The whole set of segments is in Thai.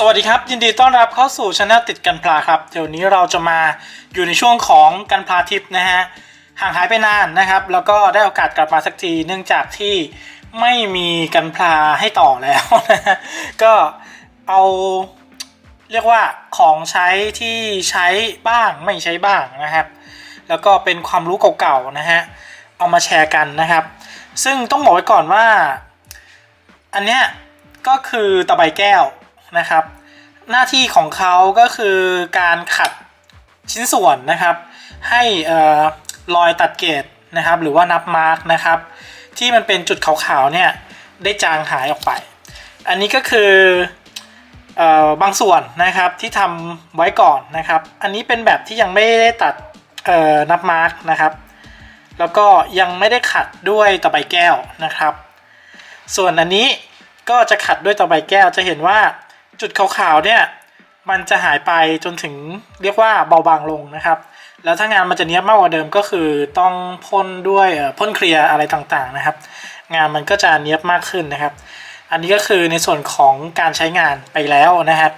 สวัสดีครับ ยินดีต้อนรับเข้าสู่ช anel ติดกันพลาครับเดี๋ยวนี้เราจะมาอยู่ในช่วงของกันพลาทิปนะฮะห่างหายไปนานนะครับ แล้วก็ได้โอกาสกลับมาสักทีเนื่องจากที่ไม่มีกันพลาให้ต่อแล้วนะก็เอาเรียกว่าของใช้ที่ใช้บ้างไม่ใช้บ้างนะครับ แล้วก็เป็นความรู้เก่าๆนะฮะเอามาแชร์กันนะครับ ซึ่งต้องบอกไว้ก่อนว่า อันเนี้ยก็คือตะไบแก้ว นะครับ หน้าที่ของเขาก็คือการขัดชิ้นส่วนนะครับ ให้ออรอยตัดเกตนะครับ หรือว่านับมาร์กนะครับ ที่มันเป็นจุดขาวๆเนี่ยได้จางหายออกไป อันนี้ก็คืออบางส่วนนะครับที่ทำไว้ก่อนนะครับ อันนี้เป็นแบบที่ยังไม่ได้ตัดนับมาร์กนะครับ แล้วก็ยังไม่ได้ขัดด้วยตะไบแก้วนะครับ ส่วนอันนี้ก็จะขัดด้วยตะไบแก้วจะเห็นว่า จุดขาวๆเนี่ยมันจะหายไปจนถึงเรียกว่าเบาบางลงนะครับ แล้วถ้างานมันจะเนี้ยบมากกว่าเดิมก็คือต้องพ่นด้วยพ่นเคลียร์อะไรต่างๆนะครับ งานมันก็จะเนี้ยบมากขึ้นนะครับ อันนี้ก็คือในส่วนของการใช้งานไปแล้วนะครับ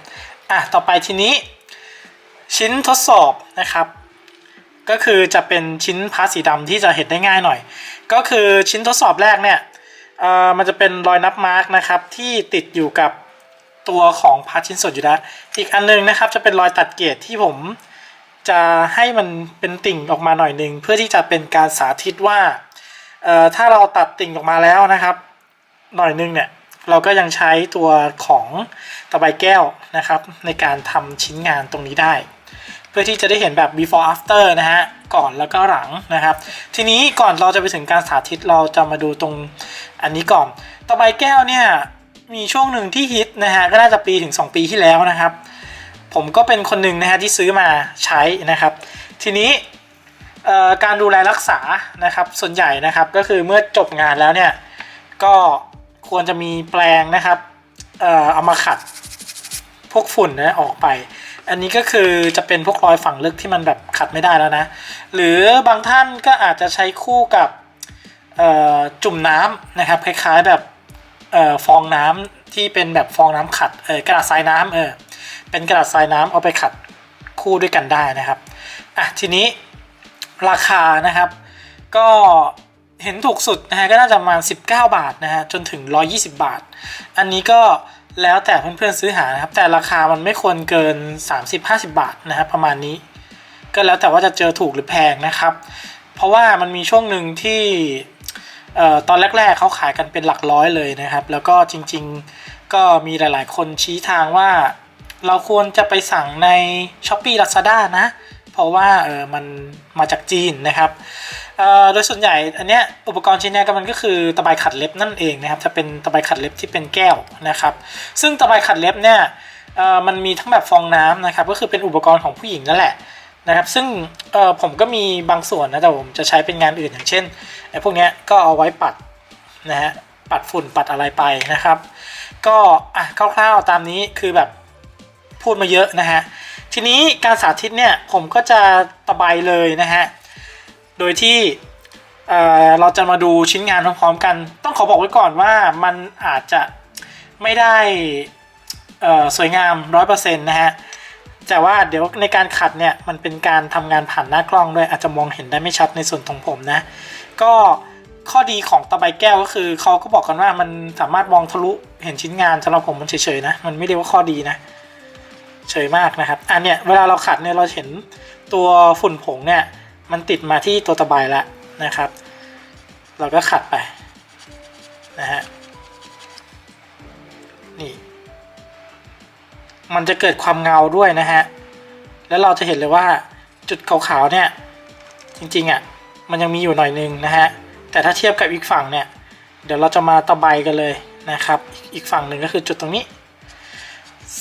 อะต่อไปทีนี้ ชิ้นทดสอบนะครับ ก็คือจะเป็นชิ้นพาสีดำที่จะเห็นได้ง่ายหน่อย ก็คือชิ้นทดสอบแรกเนี่ยเอ่อมันจะเป็นรอยนับมาร์กนะครับที่ติดอยู่กับ ตัวของพาร์ทชิ้นส่วนอยู่แล้วอีกอันนึงนะครับจะเป็นรอยตัดเกรดที่ผมจะให้มันเป็นติ่งออกมาหน่อยหนึ่งเพื่อที่จะเป็นการสาธิตว่าถ้าเราตัดติ่งออกมาแล้วนะครับ หน่อยนึงเนี่ยเราก็ยังใช้ตัวของตะไบแก้วนะครับ ในการทำชิ้นงานตรงนี้ได้ เพื่อที่จะได้เห็นแบบ before after นะฮะก่อนแล้วก็หลังนะครับ ทีนี้ก่อนเราจะไปถึงการสาธิตเราจะมาดูตรงอันนี้ก่อนตะไบแก้วเนี่ย มีช่วงหนึ่งที่ฮิตนะฮะก็น่าจะปีถึง 2 ปีที่แล้วนะครับ ผมก็เป็นคนหนึ่งนะฮะที่ซื้อมาใช้นะครับ ทีนี้การดูแลรักษานะครับส่วนใหญ่นะครับก็คือเมื่อจบงานแล้วเนี่ยก็ควรจะมีแปลงนะครับเอ่อเอามาขัดพวกฝุ่นนะออกไป อันนี้ก็คือจะเป็นพวกรอยฝังลึกที่มันแบบขัดไม่ได้แล้วนะ หรือบางท่านก็อาจจะใช้คู่กับจุ่มน้ำนะครับคล้ายๆแบบ ฟองน้ำที่เป็นแบบฟองน้ำขัดเออกระดาษทรายน้ำเออเป็นกระดาษทรายน้ำเอาไปขัดคู่ด้วยกันได้นะครับอะทีนี้ราคานะครับ ก็เห็นถูกสุดนะฮะก็น่าจะประมาณ 19 บาทนะฮะจนถึง 120 บาท อันนี้ก็แล้วแต่เพื่อนๆซื้อหานะครับ แต่ราคามันไม่ควรเกิน 30-50 บาทนะครับประมาณนี้ ก็แล้วแต่ว่าจะเจอถูกหรือแพงนะครับ เพราะว่ามันมีช่วงหนึ่งที่ ตอนแรกๆเขาขายกันเป็นหลักร้อยเลยนะครับ แล้วก็จริงๆก็มีหลายๆ คนชี้ทางว่า เราควรจะไปสั่งใน s h อ p e e Lazada นะ เพราะว่าเออมันมาจากจีนนะครับโดยส่วนใหญ่อันเนี้ยอุปกรณ์ชิ้นนี้ก็มันก็คือตะไบขัดเล็บนั่นเองนะครับจะเป็นตะไบขัดเล็บที่เป็นแก้วนะครับ ซึ่งตะไบขัดเล็บเนี่ยมันมีทั้งแบบฟองน้ำนะครับก็คือเป็นอุปกรณ์ของผู้หญิงนั่นแหละ นะครับซึ่งเออผมก็มีบางส่วนนะแต่ผมจะใช้เป็นงานอื่นอย่างเช่นไอ้พวกเนี้ยก็เอาไว้ปัดนะฮะปัดฝุ่นปัดอะไรไปนะครับ ก็อะคร่าวๆตามนี้คือแบบพูดมาเยอะนะฮะทีนี้การสาธิตเนี่ยผมก็จะตะไบเลยนะฮะโดยที่เออเราจะมาดูชิ้นงานพร้อมๆกัน ต้องขอบอกไว้ก่อนว่ามันอาจจะไม่ได้เออสวยงาม 100%นะฮะ แต่ว่าเดี๋ยวในการขัดเนี่ยมันเป็นการทำงานผ่านหน้ากล้องด้วยอาจจะมองเห็นได้ไม่ชัดในส่วนของผมนะ ก็ข้อดีของตะไบแก้วก็คือเขาก็บอกกันว่ามันสามารถมองทะลุเห็นชิ้นงานสำหรับผมมันเฉยๆนะมันไม่เรียกว่าข้อดีนะเฉยมากนะครับอันเนี้ยเวลาเราขัดเนี่ยเราเห็นตัวฝุ่นผงเนี่ยมันติดมาที่ตัวตะไบแล้วนะครับ เราก็ขัดไปนะฮะ มันจะเกิดความเงาด้วยนะฮะ แล้วเราจะเห็นเลยว่าจุดขาวๆเนี่ย จริงๆอะมันยังมีอยู่หน่อยนึงนะฮะ แต่ถ้าเทียบกับอีกฝั่งเนี่ย เดี๋ยวเราจะมาตะไบกันเลยนะครับ อีกฝั่งหนึ่งก็คือจุดตรงนี้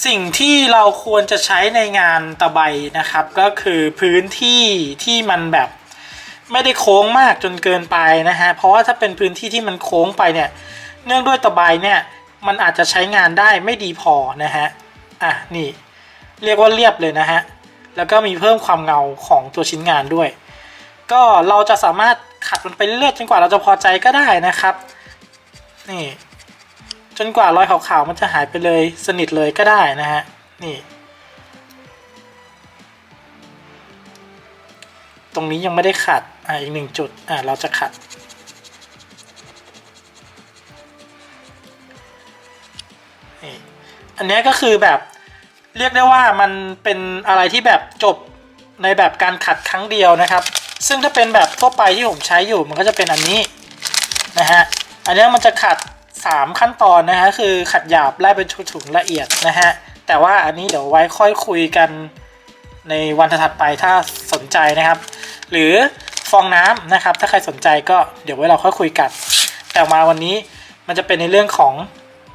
สิ่งที่เราควรจะใช้ในงานตะไบนะครับ ก็คือพื้นที่ที่มันแบบไม่ได้โค้งมากจนเกินไปนะฮะ เพราะว่าถ้าเป็นพื้นที่ที่มันโค้งไปเนี่ย เนื่องด้วยตะไบเนี่ย มันอาจจะใช้งานได้ไม่ดีพอนะฮะ อะนี่เรียกว่าเรียบเลยนะฮะ แล้วก็มีเพิ่มความเงาของตัวชิ้นงานด้วย ก็เราจะสามารถขัดมันไปเรื่อยจนกว่าเราจะพอใจก็ได้นะครับ นี่จจนกว่ารอยขาวๆมันจะหายไปเลยสนิทเลยก็ได้นะฮะ นี่ ตรงนี้ยังไม่ได้ขัด อ่าอีกหนึ่งจุด อ่าเราจะขัด อันนี้ก็คือแบบเรียกได้ว่ามันเป็นอะไรที่แบบจบในแบบการขัดครั้งเดียวนะครับ ซึ่งถ้าเป็นแบบทั่วไปที่ผมใช้อยู่มันก็จะเป็นอันนี้นะฮะอันนี้มันจะขัด 3 ขั้นตอนนะฮะคือขัดหยาบไล่เป็นถุงละเอียดนะฮะแต่ว่าอันนี้เดี๋ยวไว้ค่อยคุยกันในวันถัดไปถ้าสนใจนะครับ หรือฟองน้ำนะครับ ถ้าใครสนใจก็เดี๋ยวไว้เราค่อยคุยกัน แต่มาวันนี้มันจะเป็นในเรื่องของ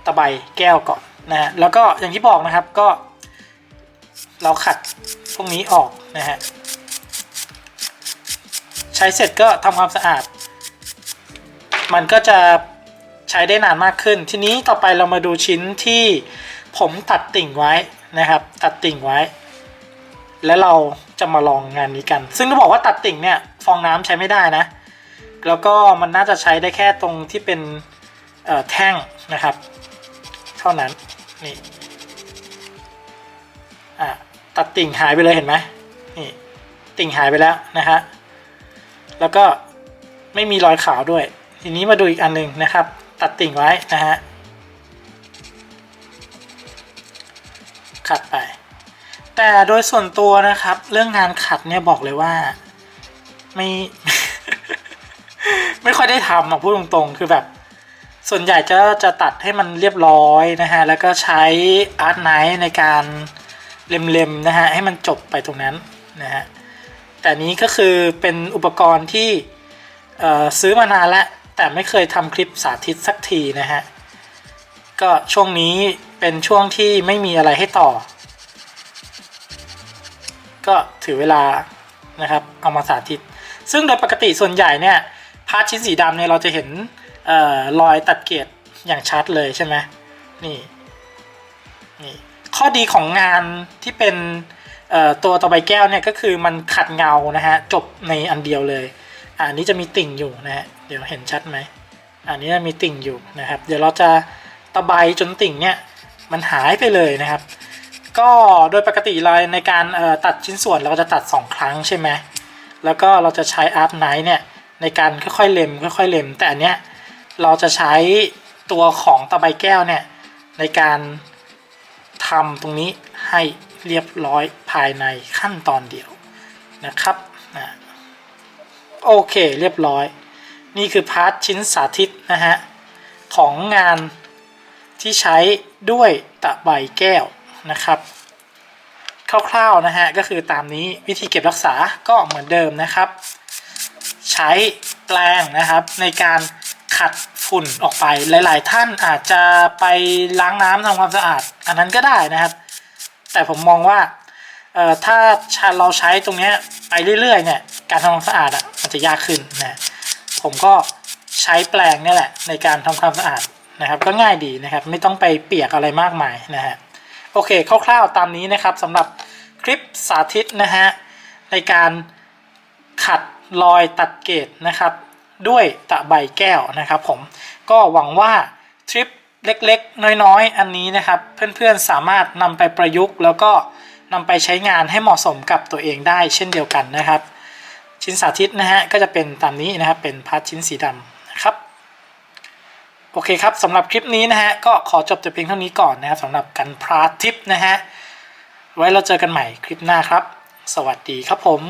ตะไบแก้วก่อน นะฮะแล้วก็อย่างที่บอกนะครับก็ เราขัดพวกนี้ออกนะฮะใช้เสร็จก็ทำความสะอาด มันก็จะใช้ได้นานมากขึ้น ทีนี้ต่อไปเรามาดูชิ้นที่ผมตัดติ่งไว้นะครับ ตัดติ่งไว้ แล้วเราจะมาลองงานนี้กัน ซึ่งต้องบอกว่าตัดติ่งเนี่ยฟองน้ำใช้ไม่ได้นะ แล้วก็มันน่าจะใช้ได้แค่ตรงที่เป็นแท่งนะครับ เท่านั้น นี่อะตัดติ่งหายไปเลยเห็นไหมนี่ติ่งหายไปแล้วนะฮะแล้วก็ไม่มีรอยขาวด้วย ทีนี้มาดูอีกอันหนึ่งนะครับ ตัดติ่งไว้นะฮะขัดไป แต่โดยส่วนตัวนะครับ เรื่องงานขัดเนี่ยบอกเลยว่าไม่ ไม่ค่อยได้ทำอะพูดตรงๆ คือแบบ ส่วนใหญ่จะจะตัดให้มันเรียบร้อยนะฮะ แล้วก็ใช้อาร์ตไนท์ในการเล็มๆนะฮะ ให้มันจบไปตรงนั้นนะฮะ แต่นี้ก็คือเป็นอุปกรณ์ที่ซื้อมานานแล้ว แต่ไม่เคยทำคลิปสาธิตสักทีนะฮะ ก็ช่วงนี้เป็นช่วงที่ไม่มีอะไรให้ต่อ ก็ถือเวลานะครับเอามาสาธิต ซึ่งโดยปกติส่วนใหญ่เนี่ยพาร์ทชิ้นสีดำเนี่ยเราจะเห็น เอ่อรอยตัดเกรดอย่างชัดเลยใช่ไหมนี่นี่ข้อดีของงานที่เป็นตัวตะไบแก้วเนี่ยก็คือมันขัดเงานะฮะจบในอันเดียวเลยอันนี้จะมีติ่งอยู่นะฮะเดี๋ยวเห็นชัดไหมอันนี้จะมีติ่งอยู่นะครับ เดี๋ยวเราจะตะไบจนติ่งเนี่ยมันหายไปเลยนะครับ ก็โดยปกติเลยในการตัดชิ้นส่วนเราก็จะตัด 2 ครั้งใช่ไหมแล้วก็เราจะใช้อาร์ตไนท์เนี่ยในการค่อยๆเล็มค่อยๆเล็มแต่อันเนี้ย เราจะใช้ตัวของตะไบแก้วเนี่ยในการทำตรงนี้ให้เรียบร้อยภายในขั้นตอนเดียวนะครับนะโอเคเรียบร้อย นี่คือพาร์ทชิ้นสาธิตนะฮะของงานที่ใช้ด้วยตะไบแก้วนะครับคร่าวๆนะฮะก็คือตามนี้วิธีเก็บรักษาก็เหมือนเดิมนะครับ ใช้แปรงนะครับในการ ขัดฝุ่นออกไปหลาย ๆ ท่านอาจจะไปล้างน้ำทำความสะอาด อันนั้นก็ได้นะครับ แต่ผมมองว่าถ้าเราใช้ตรงนี้ไปเรื่อย ๆ เนี่ยการทำความสะอาดอะมันจะยากขึ้นนะผมก็ใช้แปรงนี่แหละ ในการทำความสะอาดนะครับ ก็ง่ายดีนะครับ ไม่ต้องไปเปียกอะไรมากมายนะฮะโอเคคร่าวๆตามนี้นะครับสำหรับคลิปสาธิตนะฮะในการขัดรอยตัดเกรดนะครับ ด้วยตะไบแก้วนะครับผมก็หวังว่าทริปเล็กๆ น้อยๆ อันนี้นะครับ เพื่อนๆสามารถนำไปประยุกต์แล้วก็นำไปใช้งานให้เหมาะสมกับตัวเองได้เช่นเดียวกันนะครับ ชิ้นสาธิตนะฮะก็จะเป็นตามนี้นะครับเป็นพาร์ทชิ้นสีดำนะครับโอเคครับสำหรับคลิปนี้นะฮะก็ขอจบแต่เพียงเท่านี้ก่อนนะครับสำหรับกันพาร์ททิปนะฮะไว้เราเจอกันใหม่คลิปหน้าครับ สวัสดีครับผม